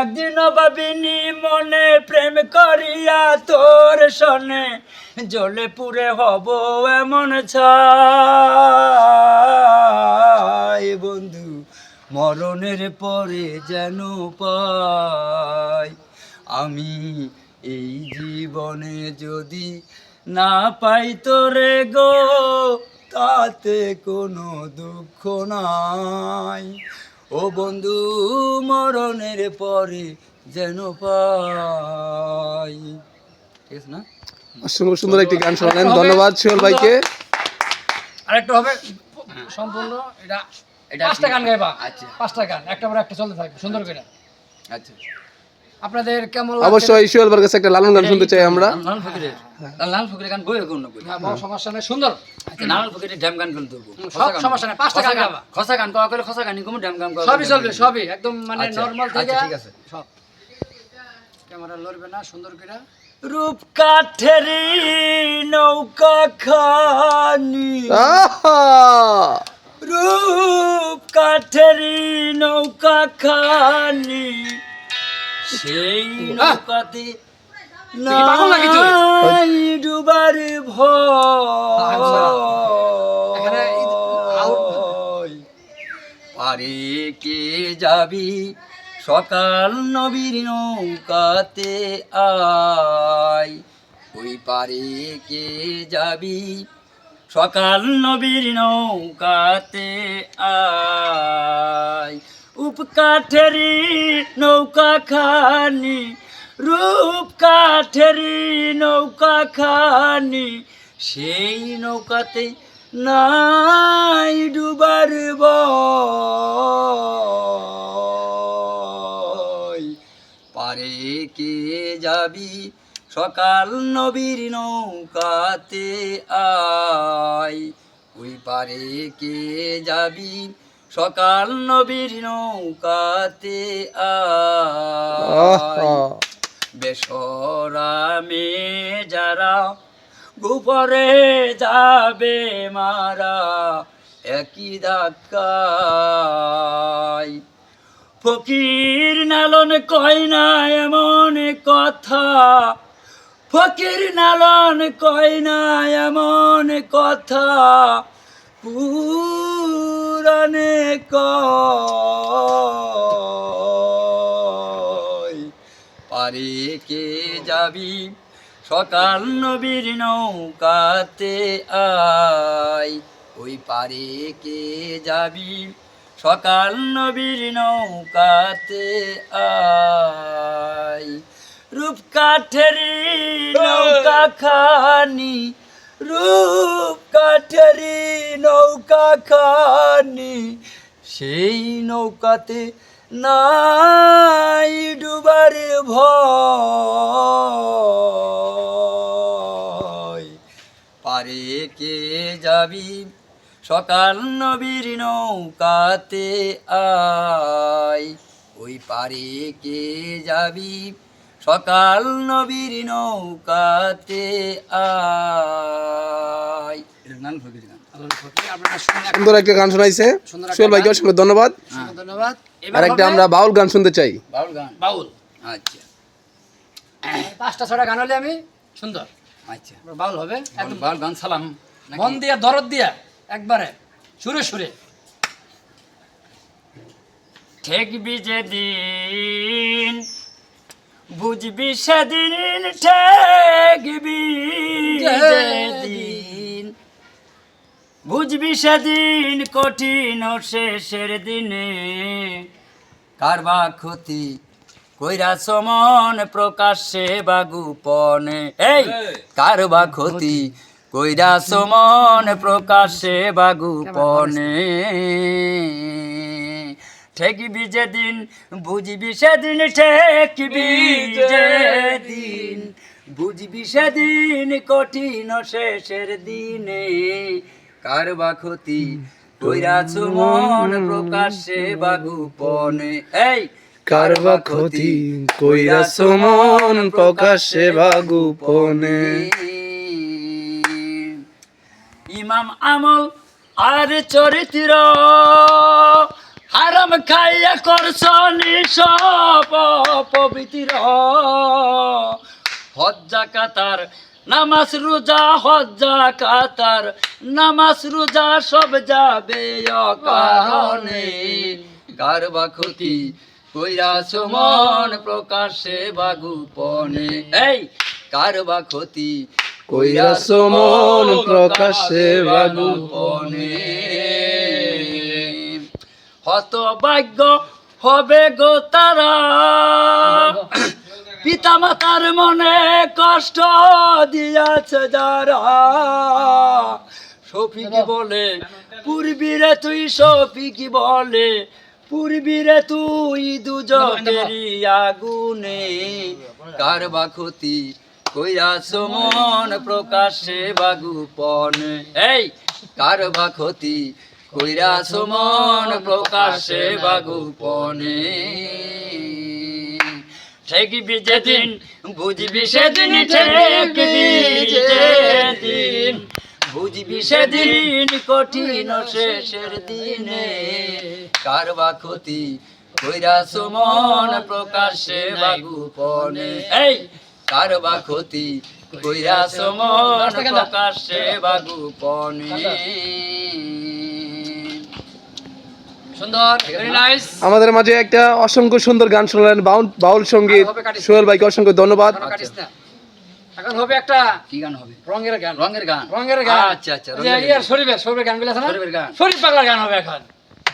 একদিন ভাবিনি মনে প্রেম করিয়া তোর সনে জলে পুরে হব এমন ছাই বন্ধু, মরণের পরে যেন পাই। আমি এই জীবনে যদি না পাই তোরে গো, তাতে কোনো দুঃখ নাই। ও বন্ধু মরণের পরে যেন পাই। ঠিক আছে না? অসংখ্য সুন্দর একটি গান শোনালেন। ধন্যবাদ শিওর ভাইকে। আরেকটা হবে সম্পূর্ণ এটা এটা পাঁচটা গান গাইবা। আচ্ছা। পাঁচটা গান একটা পরে একটা চলতে থাকবে সুন্দর করে। আচ্ছা। আপনাদের কেমন অবশ্যই শিওল ভাইয়ের কাছে একটা লালন গান শুনতে চাই আমরা। লাল ফকিরের লাল ফকিরের গান বই কোন হ্যাঁ, বড় সমস্যা নেই সুন্দর। আচ্ছা লাল ফকিরের ড্যাম গান কোন তুলবো সব সমস্যা নেই, পাঁচটা গান গাবা। খসা গান কওয়া করে খসা গান কম ড্যাম গান কওয়া সবই চলবে সবই একদম মানে আচ্ছা, নর্মাল আচ্ছা, থেকে ঠিক আছে। সব। ক্যামেরা লড়বে না সুন্দর করে। রূপ কাঠেরি নৌকা খানি। আহা! রূপ কাঠেরি নৌকা খানি সেই নৌকাতে ডুবার পারে কে যাবি? সকাল নবীর নৌকাতে আয়। ওই পারে কে যাবি? সকাল নবীর নৌকাতে আয়। উপকাঠেরি নৌকা খানি, রূপ কাঠেরি নৌকা খানি, সেই নৌকাতে নাই ডুবার পারে কে যাবি সকাল নবীর নৌকাতে আয়। ওই পারে কে যাবি সকাল নবীর নৌকাতে! বেসরামে যারা গোপরে যাবে মারা একই ধাক্কায়। ফকির নালন কয় না এমন কথা? ফকির নালন কয় না এমন কথা? পুরানে কয় পারে কে যাবি? সকাল নবীর নৌকাতে আয় ওই পারে কে যাবি? সকাল নবীর নৌকাতে আয় রূপ কাঠেরি নৌকা খানি রূপ কাঠেরি নৌকা খানি সেই নৌকাতে নাই ডুবার ভয়। পারে কে যাবি? সকাল নবীর নৌকাতে আয়। ওই পারে কে যাবি? সকাল নবীর নৌকাতে আয়। সুন্দর একটা গান শোনাইছে। সুন্দর ভাইকে অসংখ্য ধন্যবাদ। ধন্যবাদ। আর একটা আমরা বাউল গান শুনতে চাই। বাউল গান। বাউল। আচ্ছা। পাঁচটা ছটা গান হলে আমি সুন্দর। আচ্ছা। বাউল হবে। একদম বাউল গান সালাম। মন দিয়া দরদ দিয়া একবারে সুরে সুরে। ঠেকবি যেদিন বুঝবি সেদিন ঠেকবি যেদিন। বুঝবি সেদিন কঠিন শেষের দিনে। কারবা ক্ষতি কইরা সমন প্রকাশ্যে বা গোপনে। এই কারবা ক্ষতি কইরা সমন প্রকাশ্যে বা গোপনে। ঠেকবি যেদিন বুঝবি সেদিন ঠেকবি যেদিন। বুঝবি সেদিন কঠিন শেষের দিনে কারবা ক্ষতি? কইরা মন প্রকাশ্যে বা গোপনে। এই কারবা ক্ষতি? কইরা সমন প্রকাশ্যে বা গোপনে। ইমাম আমল আর চরিত্র। হারাম খাইয়া করছ নিঃসব পবিত্র। হজ্জা কাতার নামাজ রোজা হজ্জা কাতার নামাজ রোজা সব যাবে অকারণে। কার বা ক্ষতি কইরা সুমন প্রকাশে বা গোপনে। এই কার বা ক্ষতি কইরা সমন প্রকাশে বাগু গোপনে। হত ভাগ্য হবে গো তারা। পিতা মাতার মনে কষ্ট দিয়াছে যারা। সফিকি বলে, পূর্বীরে তুই সফিকি বলে, পূর্বীরে তুই দুজকেরই আগুনে। কার বা ক্ষতি কইরা সমন প্রকাশে বাগুপন। এই কার বা ক্ষতি কইরা সমন প্রকাশে বাগুপনে ঠেকবি যেদিন বুঝবি সেদিন ঠেকবি যেদিন। বুঝবি সেদিন কঠিন শেষের দিনে। কারবা ক্ষতি? কইরা সুমন প্রকাশে বাগুপনে এই কারবা ক্ষতি? কইরা সুমন প্রকাশে বাগুপনে আমাদের মাঝে একটা অসংখ্য সুন্দর গান শুনলেন বাউল- বাউল সংগীত। সোহেল ভাইকে অসংখ্য ধন্যবাদ। এখন হবে একটা কি গান হবে? রঙের গান। রঙের গান। রঙের গান। আচ্ছা আচ্ছা যে রঙের ইয়ার গান। শরীফের শরীফের গানগুলো আছে না? শরীফের গান। শরীফ পাগলার গান হবে এখন।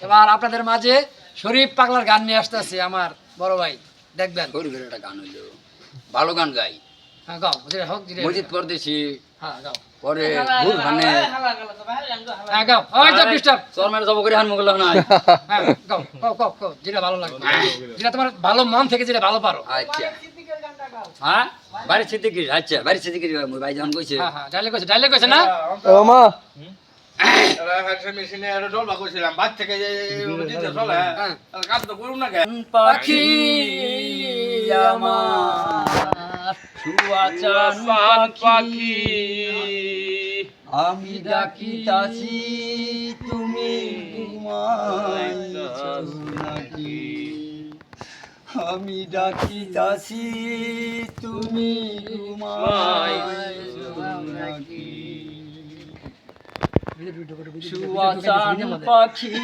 এবার আপনাদের মাঝে শরীফ পাগলার গান নিয়ে আসতেছে আমার বড় ভাই। দেখবেন। শরীফের একটা গান হইল। ভালো গান গাই। হ্যাঁ গাও। হোক মজিদ পরদেশি। হ্যাঁ গাও। পরে বুরহানে হ্যাঁ গাও। ওই যে ডিস্টার্ব শর্মের জব করে হান মুগল না হ্যাঁ গাও গাও গাও গাও যেটা ভালো লাগবে। যেটা তোমার ভালো মন থেকে যেটা ভালো পারো। আচ্ছা। হ্যাঁ? বাড়ি সিদ্দিকি আচ্ছা বাড়ি সিদ্দিকি মোর ভাই যখন কইছে। হ্যাঁ হ্যাঁ ডাইলে কইছে ডাইলে কইছে না? ও মা। হ্যাঁ। পাখি আমার। সুয়াচান পাখি। আমি ডাকিতাছি তুমি ঘুমাইছ নাকি? আমি ডাকিতাছি তুমি ঘুমাইছ নাকি? সুয়াচান পাখি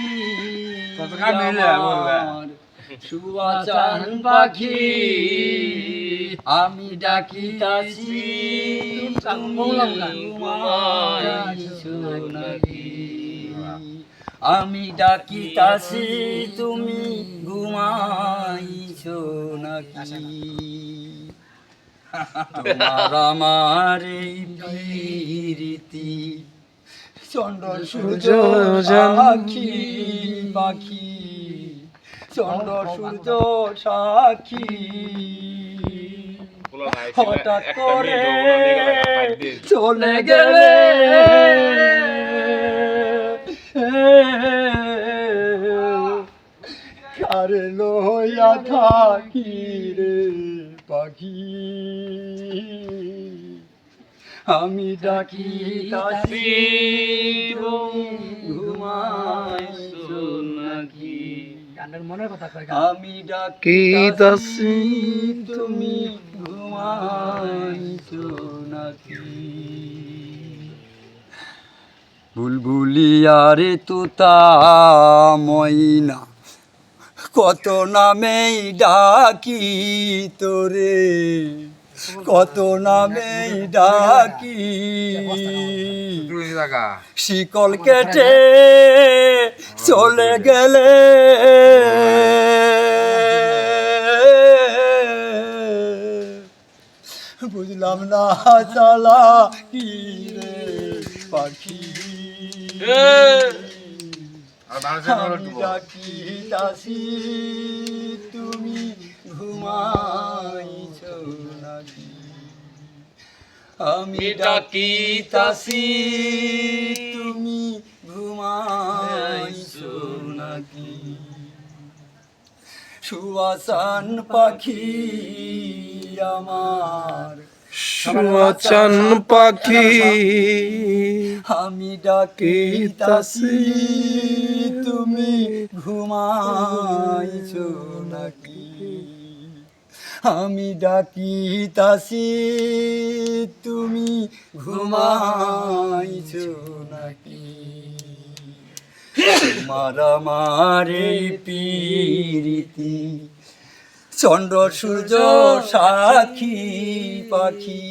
সুয়াচান পাখি। আমি ডাকিতাছি? আমি ডাকিতাছি, তুমি ঘুমাইছো নাকি তোমার আমার এই চন্দ্র, সূর্য, সাক্ষী, পাখি। চন্দ্র, সূর্য, সাক্ষী। হঠাৎ করে চলে গেলে। কারে লইয়া থাকি রে পাখি? আমি ডাকি তাছি ঘুমাইছো আমি ডাকি দাসি তাছি তুমি ঘুমাইছো নাকি? বুলবুলিয়ারে তুতা ময়না কত নামেই ডাকি তোরে? কত নামেই ডাকি। শিকল কেটে চলে গেলে। বুঝলাম না চালা কি রে পাখি। আমি ডাকি তাসি তুমি ঘুমাইছ নাকি আমি ডাকি তাসি তুমি ঘুমাইছ নাকি সুয়াসান পাখি আমার। সুয়াচান পাখি আমি ডাকি তাসি তুমি ঘুমাইছো নাকি আমি ডাকিতাছি তুমি ঘুমাইছ নাকি? এই পিরিতি চন্দ্র সূর্য সাক্ষী পাখি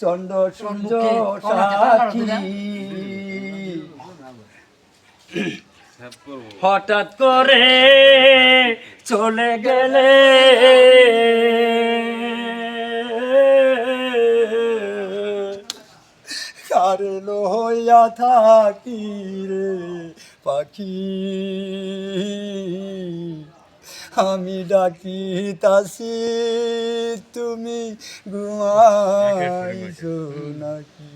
চন্দ্র সূর্য সাক্ষী। হঠাৎ করে চলে গেলে। কারণ হইয়া থাকি রে পাখি? আমি ডাকি তাসি তুমি ঘুমাইছো নাকি?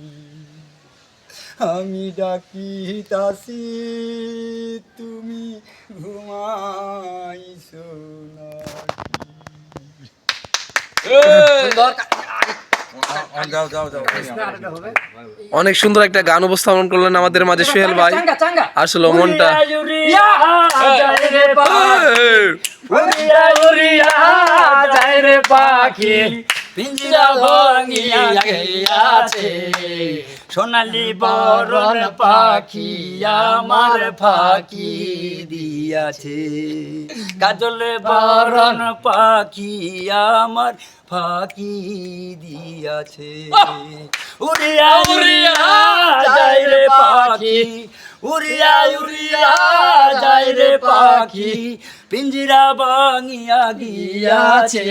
আমি ডাকি তাসি তুমি ঘুমাইছো নাকি? সুন্দর যাও যাও যাও অনেক সুন্দর একটা গান উপস্থাপন করলেন আমাদের মাঝে সোহেল ভাই। আসলে মনটা। পাখি। পিঞ্জিরা ভাঙিয়া গিয়াছে সোনালি বরণ পাখি আমার ফাঁকি দিয়াছে। কাজলে বরণ পাখি আমার ফাঁকি দিয়াছে। উড়িয়া উড়িয়া যায় রে পাখি। উড়িয়া উড়িয়া যায় রে পাখি। পিঞ্জিরা ভাঙিয়া গিয়াছে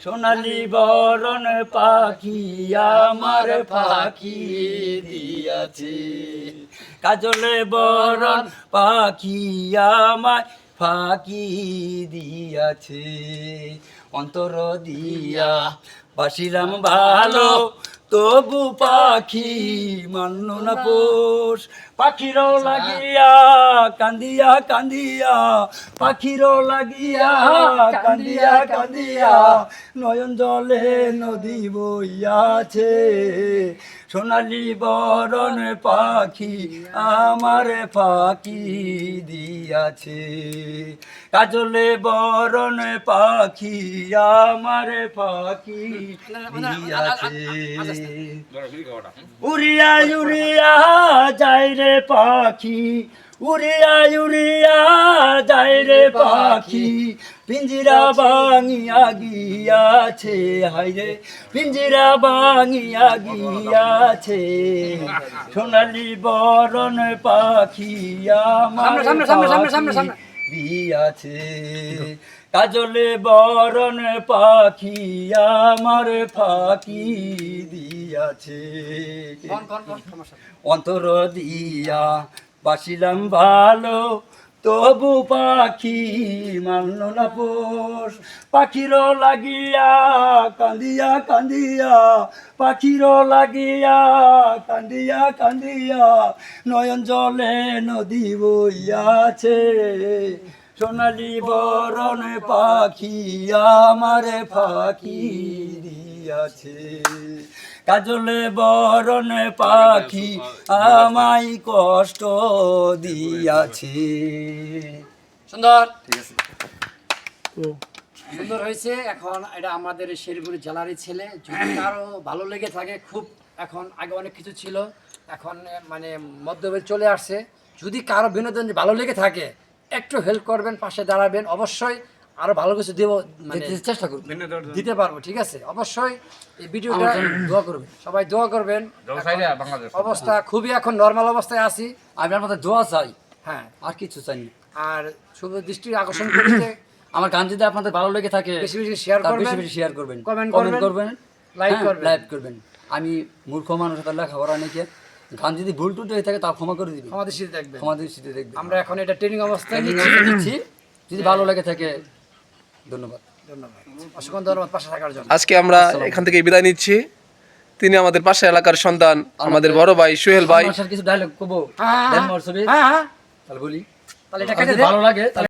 সোনালি বরণ পাখি আমার পাখি দিয়াছে। কাজলে বরণ পাখি আমার ফাঁকি দিয়াছে। অন্তর দিয়া বাসিলাম ভালো তবু পাখি মান্য না পোষ। পাখিরও লাগিয়া কান্দিয়া কান্দিয়া পাখিরও লাগিয়া কান্দিয়া কান্দিয়া নয়ন জলে নদী বইয়াছে। সোনালি বরণ পাখি আমার পাখি দিয়াছে। কাজলে বরণ পাখি আমার পাখি দিয়াছে। উড়িয়া উড়িয়া যাই রে পাখি উড়িয়া উড়িয়া যায় রে পাখি। পিঞ্জিরা বাঙিয়া গিয়াছে হাই রে। পিঞ্জিরা বাঙিয়া গিয়াছে। সোনালি বরণ পাখি আমার। দিয়াছে। কাজলে বরণ পাখি আমার ফাঁকি দিয়াছে। অন্তর দিয়া বাসিলাম ভালো, তবু পাখি মানল না পোষ। পাখির লাগিয়া কান্দিয়া কান্দিয়া, পাখির লাগিয়া কান্দিয়া কান্দিয়া, নয়ন জলে নদী বইয়াছে। সোনালি বরণ পাখি আমার ফাঁকি দিয়াছে। কাজলে বরণ পাখি আমাই কষ্ট দিয়াছে। সুন্দর। সুন্দর হয়েছে। এখন এটা আমাদের শেরপুর জেলারই ছেলে। যদি কারও ভালো লেগে থাকে খুব এখন আগে অনেক কিছু ছিল এখন মানে মধ্যবিত্ত চলে আসছে। যদি কারও বিনোদন ভালো লেগে থাকে একটু হেল্প করবেন পাশে দাঁড়াবেন। অবশ্যই আরও ভালো কিছু দেবো মানে চেষ্টা করব দিতে পারব ঠিক আছে? অবশ্যই এই ভিডিওটা দোয়া করবেন। সবাই দোয়া করবেন। অবস্থা খুবই এখন নর্মাল অবস্থায় আছি। আমি আপনাদের দোয়া চাই। হ্যাঁ আর কিছু চাই না আর শুভ দৃষ্টি আকর্ষণ করতে আমার গান যদি আপনাদের ভালো লেগে থাকে বেশি বেশি শেয়ার করবেন বেশি বেশি শেয়ার করবেন। কমেন্ট কমেন্ট করবেন, করবেন। লাইক হ্যাঁ, করবেন। লাইক করবেন। আমি মূর্খ মানুষ তার লেখাপড়া নাকি গান যদি ভুল টুট হয়ে থাকে তা ক্ষমা করে দিবি আমাদের সাথে দেখবেন। ক্ষমা দৃষ্টিতে দেখবেন। আমরা এখন এটা ট্রেনিং অবস্থায় নিচ্ছি। দিচ্ছি যদি ভালো লেগে থাকে ধন্যবাদ। ধন্যবাদ। অসংখ্য ধন্যবাদ পাশে থাকার জন্য। আজকে আমরা এখান থেকে বিদায় নিচ্ছি। তিনি আমাদের পাশের এলাকার সন্তান আমাদের বড় ভাই সোহেল ভাই। কিছু ডায়লগ কবো হ্যাঁ, হ্যাঁ, হ্যাঁ হ্যাঁ। তাহলে বলি। তাহলে এটা ভালো লাগে তাহলে